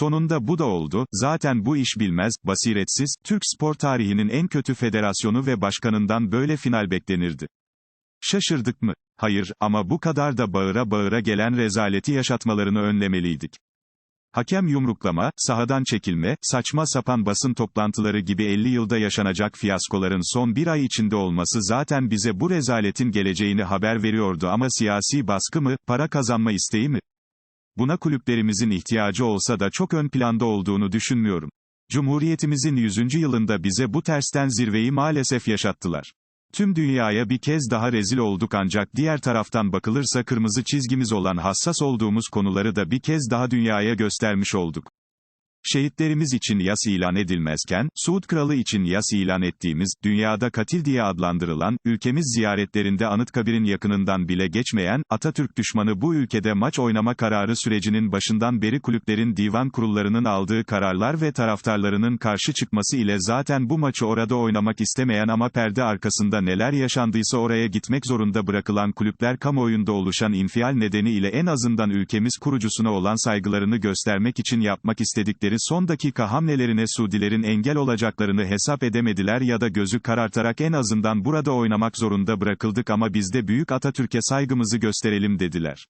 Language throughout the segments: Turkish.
Sonunda bu da oldu, zaten bu iş bilmez, basiretsiz, Türk spor tarihinin en kötü federasyonu ve başkanından böyle final beklenirdi. Şaşırdık mı? Hayır, ama bu kadar da bağıra bağıra gelen rezaleti yaşatmalarını önlemeliydik. Hakem yumruklama, sahadan çekilme, saçma sapan basın toplantıları gibi 50 yılda yaşanacak fiyaskoların son bir ay içinde olması zaten bize bu rezaletin geleceğini haber veriyordu ama siyasi baskı mı, para kazanma isteği mi? Buna kulüplerimizin ihtiyacı olsa da çok ön planda olduğunu düşünmüyorum. Cumhuriyetimizin 100. yılında bize bu tersten zirveyi maalesef yaşattılar. Tüm dünyaya bir kez daha rezil olduk ancak diğer taraftan bakılırsa kırmızı çizgimiz olan hassas olduğumuz konuları da bir kez daha dünyaya göstermiş olduk. Şehitlerimiz için yas ilan edilmezken, Suud Kralı için yas ilan ettiğimiz, dünyada katil diye adlandırılan, ülkemiz ziyaretlerinde Anıtkabir'in yakınından bile geçmeyen, Atatürk düşmanı bu ülkede maç oynama kararı sürecinin başından beri kulüplerin divan kurullarının aldığı kararlar ve taraftarlarının karşı çıkması ile zaten bu maçı orada oynamak istemeyen ama perde arkasında neler yaşandıysa oraya gitmek zorunda bırakılan kulüpler kamuoyunda oluşan infial nedeni ile en azından ülkemiz kurucusuna olan saygılarını göstermek için yapmak istedikleri son dakika hamlelerine Suudilerin engel olacaklarını hesap edemediler ya da gözü karartarak en azından burada oynamak zorunda bırakıldık ama biz de büyük Atatürk'e saygımızı gösterelim dediler.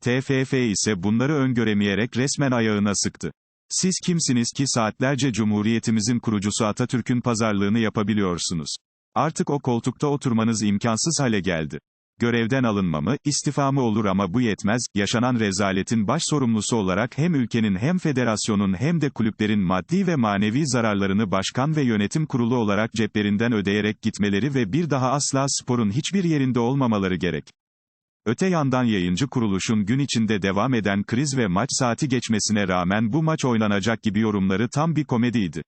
TFF ise bunları öngöremeyerek resmen ayağına sıktı. Siz kimsiniz ki saatlerce Cumhuriyetimizin kurucusu Atatürk'ün pazarlığını yapabiliyorsunuz? Artık o koltukta oturmanız imkansız hale geldi. Görevden alınmamı, istifamı olur ama bu yetmez, yaşanan rezaletin baş sorumlusu olarak hem ülkenin hem federasyonun hem de kulüplerin maddi ve manevi zararlarını başkan ve yönetim kurulu olarak ceplerinden ödeyerek gitmeleri ve bir daha asla sporun hiçbir yerinde olmamaları gerek. Öte yandan yayıncı kuruluşun gün içinde devam eden kriz ve maç saati geçmesine rağmen bu maç oynanacak gibi yorumları tam bir komediydi.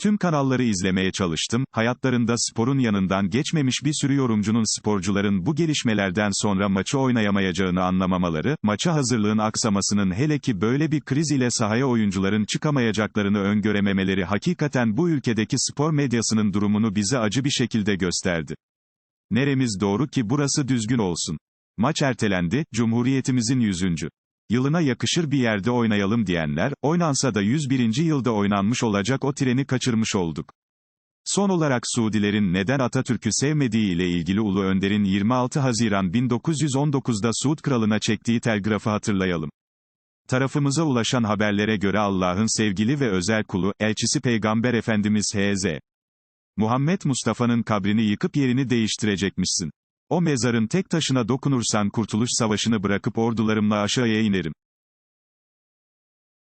Tüm kanalları izlemeye çalıştım, hayatlarında sporun yanından geçmemiş bir sürü yorumcunun sporcuların bu gelişmelerden sonra maçı oynayamayacağını anlamamaları, maça hazırlığın aksamasının hele ki böyle bir kriz ile sahaya oyuncuların çıkamayacaklarını öngörememeleri hakikaten bu ülkedeki spor medyasının durumunu bize acı bir şekilde gösterdi. Neremiz doğru ki burası düzgün olsun. Maç ertelendi, Cumhuriyetimizin 100 yılına yakışır bir yerde oynayalım diyenler, oynansa da 101. yılda oynanmış olacak o treni kaçırmış olduk. Son olarak Suudilerin neden Atatürk'ü sevmediği ile ilgili Ulu Önder'in 26 Haziran 1919'da Suud Kralı'na çektiği telgrafı hatırlayalım. Tarafımıza ulaşan haberlere göre Allah'ın sevgili ve özel kulu, elçisi Peygamber Efendimiz H.Z. Muhammed Mustafa'nın kabrini yıkıp yerini değiştirecekmişsin. O mezarın tek taşına dokunursan Kurtuluş Savaşı'nı bırakıp ordularımla aşağıya inerim.